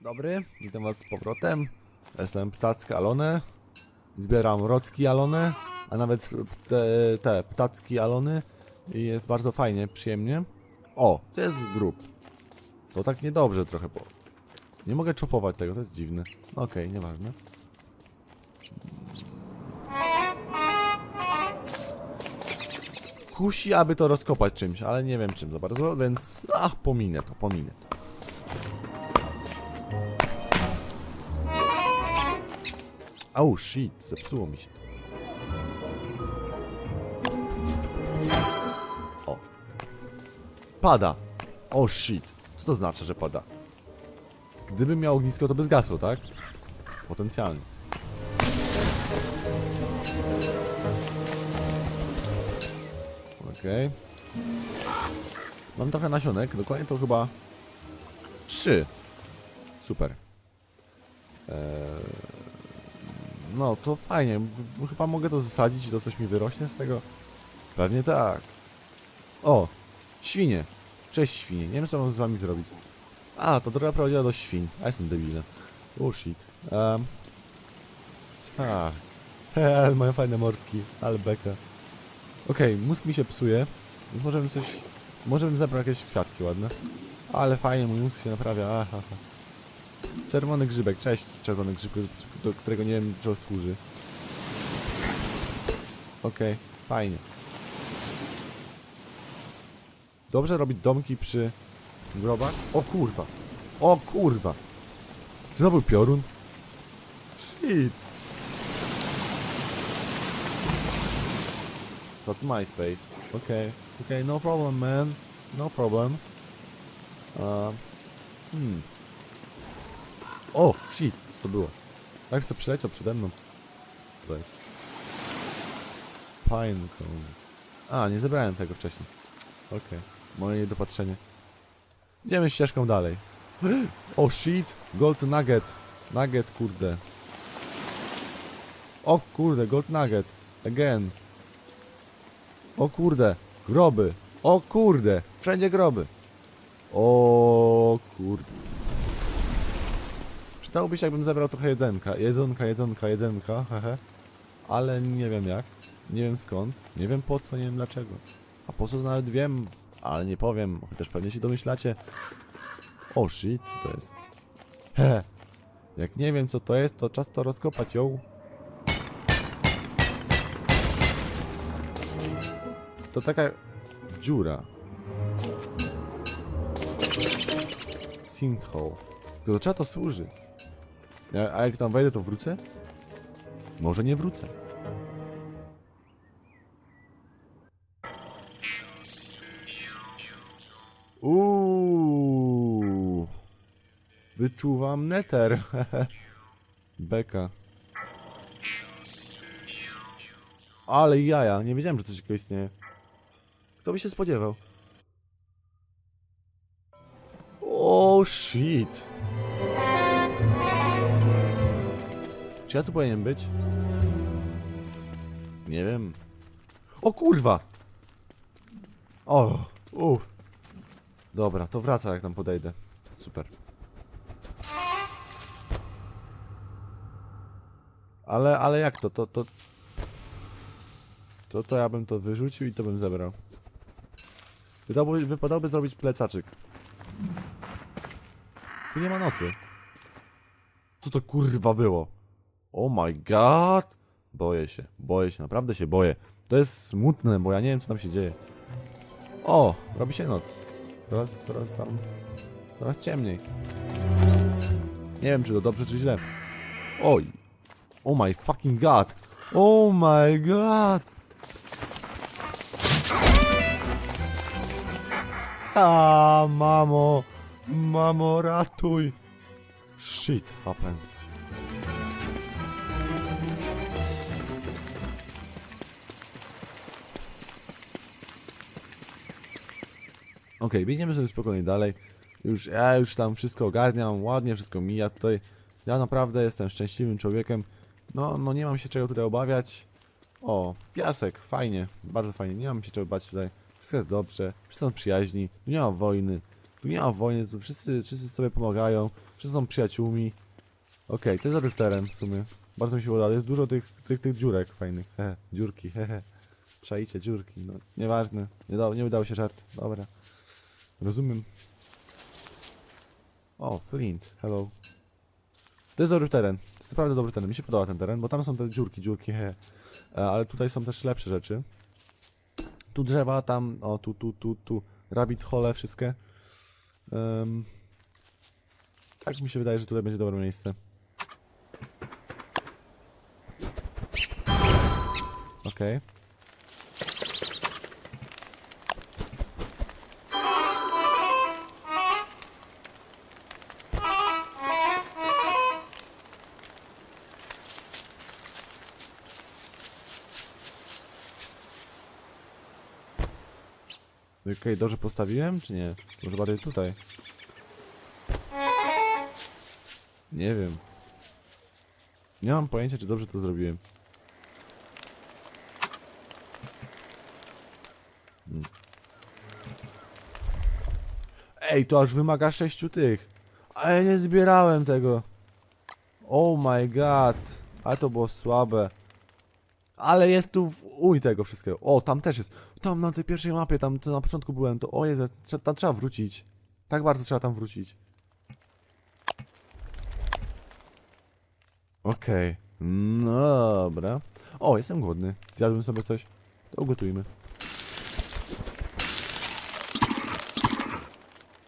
Dobry, witam was z powrotem. Jestem ptacki Alone. Zbieram rocki Alone, a nawet te, te ptacki Alony. I jest bardzo fajnie, przyjemnie. O, to jest grób. To tak niedobrze trochę, bo nie mogę czopować tego, to jest dziwne. Okej, nieważne. Kusi, aby to rozkopać czymś, ale nie wiem czym za bardzo, więc ach, pominę to, pominę to. Oh shit, zepsuło mi się. O. Pada. Oh shit. Co to znaczy, że pada? Gdybym miał ognisko, to by zgasło, tak? Potencjalnie. Okej. Mam trochę nasionek, dokładnie to chyba... Trzy. Super. Eee... No, to fajnie. Chyba mogę to zasadzić i to coś mi wyrośnie z tego. Pewnie tak. O, świnie. Cześć świnie. Nie wiem co mam z wami zrobić. A, to droga prowadziła do świń. A jestem debilem. Oh shit. Um, tak. Ale mają fajne mordki. Ale beka. Okej, mózg mi się psuje. Więc możemy coś... Może bym zebrał jakieś kwiatki ładne. Ale fajnie, mój mózg się naprawia. Aha. Czerwony grzybek, cześć czerwony grzybek, do którego nie wiem co służy. Okej, fajnie. Dobrze robić domki przy grobach? O kurwa! O kurwa! Był piorun? Shit! That's MySpace. Okej, okej, no problem man. No problem. Uh, hmm. O, shit, co to było? Jak sobie przyleciał przede mną? To jest. Pinecone. A, nie zebrałem tego wcześniej. Okej, moje niedopatrzenie. Idziemy ścieżką dalej. O shit, gold nugget. Nugget, kurde. O kurde, gold nugget. Again. O kurde, groby. O kurde, wszędzie groby. O kurde. Przydałoby się, jakbym zebrał trochę jedzenka. Jedzonka, jedzonka, jedzenka, hehe. Ale nie wiem jak. Nie wiem skąd. Nie wiem po co, nie wiem dlaczego. A po co nawet wiem, ale nie powiem. Chociaż pewnie się domyślacie. O shit, co to jest? He. Jak nie wiem co to jest, to czas to rozkopać ją. To taka dziura. Sinkhole. Do czego to służy? Ja- A jak tam wejdę, to wrócę? Może nie wrócę. Uuu. Wyczuwam neter. Beka. Ale jaja, nie wiedziałem, że coś takiego istnieje. Kto by się spodziewał? O shit. Czy ja tu powinien być? Nie wiem. O kurwa! O, uff. Dobra, to wraca jak tam podejdę. Super. Ale, ale jak to? To, to... To, to ja bym to wyrzucił i to bym zebrał. Wydałoby, wypadałoby zrobić plecaczyk. Tu nie ma nocy. Co to kurwa było? Oh my god! Boję się, boję się, naprawdę się boję. To jest smutne, bo ja nie wiem co tam się dzieje. O, robi się noc. Coraz, coraz tam, coraz ciemniej. Nie wiem czy to dobrze czy źle. Oj. Oh my fucking god. Oh my god. A, mamo. Mamo, ratuj. Shit happens. Okej, biegniemy sobie spokojnie dalej. Już, ja już tam wszystko ogarniam, ładnie wszystko mija tutaj. Ja naprawdę jestem szczęśliwym człowiekiem. No, no nie mam się czego tutaj obawiać. O, piasek, fajnie, bardzo fajnie. Nie mam się czego bać tutaj. Wszystko jest dobrze, wszyscy są przyjaźni, tu nie ma wojny. Tu nie ma wojny, tu wszyscy, wszyscy sobie pomagają, wszyscy są przyjaciółmi. Okej, to jest dobry teren w sumie. Bardzo mi się udało, jest dużo tych, tych, tych dziurek fajnych. Hehe, dziurki, hehe. Czajcie, dziurki, no nieważne. Nie, dało, nie udało się żart, dobra. Rozumiem. O, Flint, hello. To jest dobry teren, to jest naprawdę dobry teren, mi się podoba ten teren, bo tam są te dziurki, dziurki, hehe. E, Ale tutaj są też lepsze rzeczy. Tu drzewa, tam, o, tu, tu, tu, tu. Rabbit hole, wszystkie. Em, tak mi się wydaje, że tutaj będzie dobre miejsce. Okej. Okej, dobrze postawiłem, czy nie? Może bardziej tutaj? Nie wiem. Nie mam pojęcia, czy dobrze to zrobiłem. Hmm. Ej, to aż wymaga sześciu tych. A ja nie zbierałem tego. Oh my god. Ale to było słabe. Ale jest tu w- uj tego wszystkiego. O, tam też jest. Tam na tej pierwszej mapie, tam co na początku byłem, to o Jezu, tam trzeba wrócić. Tak bardzo trzeba tam wrócić. Okej. No dobra. O, jestem głodny. Zjadłem sobie coś. To ugotujmy.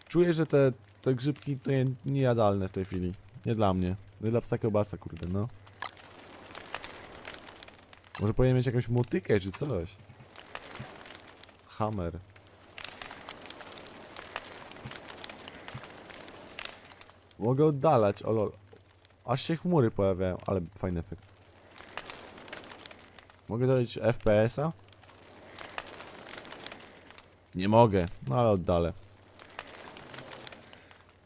Czuję, że te, te grzybki to nie, niejadalne w tej chwili. Nie dla mnie. Nie dla psa kiełbasa, kurde, no. Może powinien mieć jakąś motykę czy coś. Hammer. Mogę oddalać, o lol. Aż się chmury pojawiają, ale fajny efekt. Mogę dodać FPS-a? Nie mogę, no ale oddalę.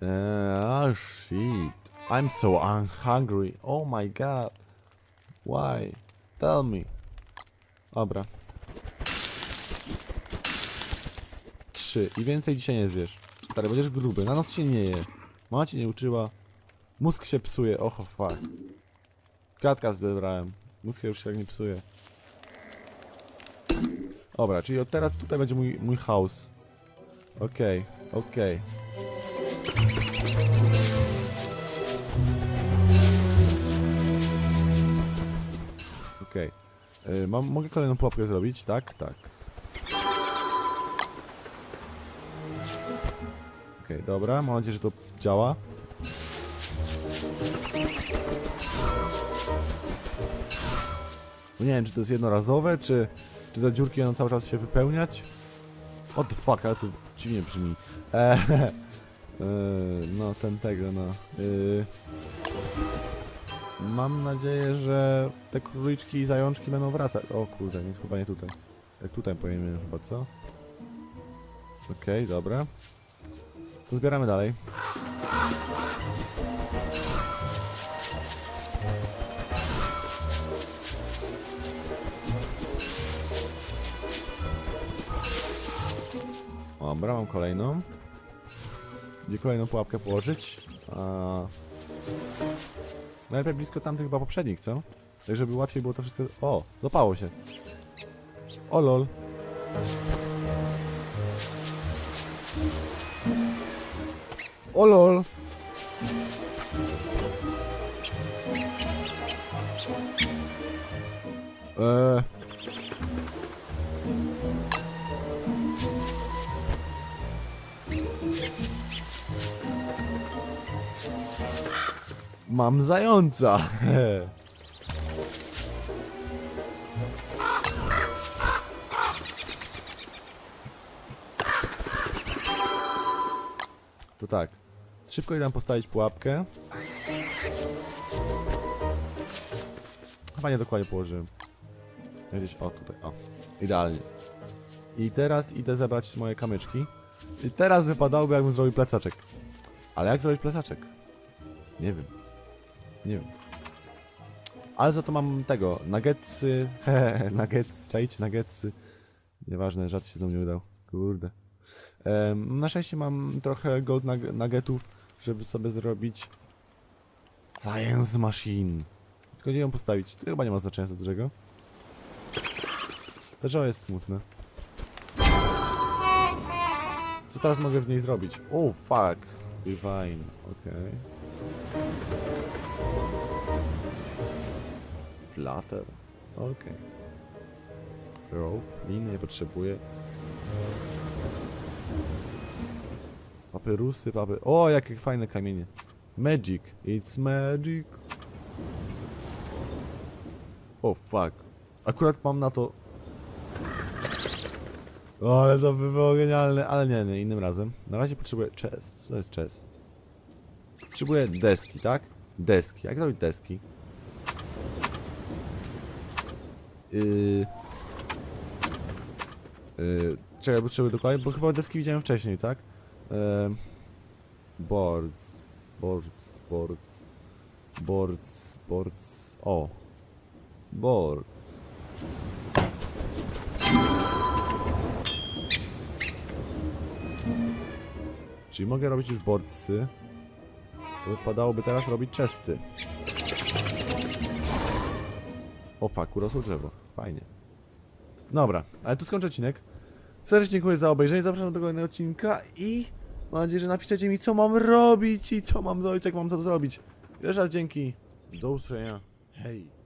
Eee, oh shit. I'm so un- hungry. Oh my god. Why? Tell me. Dobra. Trzy. I więcej dzisiaj nie zjesz. Stary, będziesz gruby. Na noc się nie je. Mama cię nie uczyła. Mózg się psuje. Oho, fuck. Kwiatka zbierałem. Mózg się już się tak nie psuje. Dobra, czyli od teraz tutaj będzie mój, mój house. Okej, okej. Okej. Y, Mam, mogę kolejną pułapkę zrobić? Tak, tak. Okej, dobra, mam nadzieję, że to działa. No nie wiem, czy to jest jednorazowe, czy, czy te dziurki będą cały czas się wypełniać. What the fuck, ale to dziwnie brzmi. Eee, no, ten tego, no. Yy. Mam nadzieję, że te króliczki i zajączki będą wracać. O kurde, nie, chyba nie tutaj. Tak tutaj powiemy chyba, co? Okej, dobra. To zbieramy dalej. Dobra, mam kolejną. Gdzie kolejną pułapkę położyć? A... Najlepiej blisko tamtych chyba poprzednich, co? Tak, żeby łatwiej było to wszystko... O, dopało się. O lol. O lol. Eee... Mam zająca. To tak. Szybko idę postawić pułapkę. Chyba nie dokładnie położyłem. Gdzieś, o tutaj, o. Idealnie. I teraz idę zebrać moje kamyczki. I teraz wypadałoby jakbym zrobił plecaczek. Ale jak zrobić plecaczek? Nie wiem. Nie wiem. Ale za to mam tego, nuggetsy, hehe, nuggets, czajcie, nuggetsy. Nieważne, żart się znowu nie udał. Kurde. Em, na szczęście mam trochę gold nug- nuggetów, żeby sobie zrobić Science Machine. Tylko gdzie ją postawić? To chyba nie ma znaczenia za dużego. To drzewo jest smutne. Co teraz mogę w niej zrobić? Oh, fuck. Divine, okej. Flutter, okej. Rope, liny nie potrzebuję. Papyrusy, papy... O, jakie fajne kamienie. Magic, it's magic. O, fuck. Akurat mam na to... O, ale to by było genialne, ale nie, nie, innym razem. Na razie potrzebuję chest. Co jest chest? Potrzebuję deski, tak? Deski. Jak zrobić deski? Yy... Yy... Czekaj, potrzebuję dokładnie, bo chyba deski widziałem wcześniej, tak? Yy... Boards... Boards... Boards... Boards... Boards... O! Boards... Czyli mogę robić już boardsy. Wypadałoby teraz robić chesty. O fuck, urosło drzewo. Fajnie. Dobra, ale tu skończę odcinek. Serdecznie dziękuję za obejrzenie, zapraszam do kolejnego odcinka i mam nadzieję, że napiszecie mi co mam robić i co mam zrobić, jak mam to zrobić. Jeszcze raz dzięki. Do usłyszenia. Hej.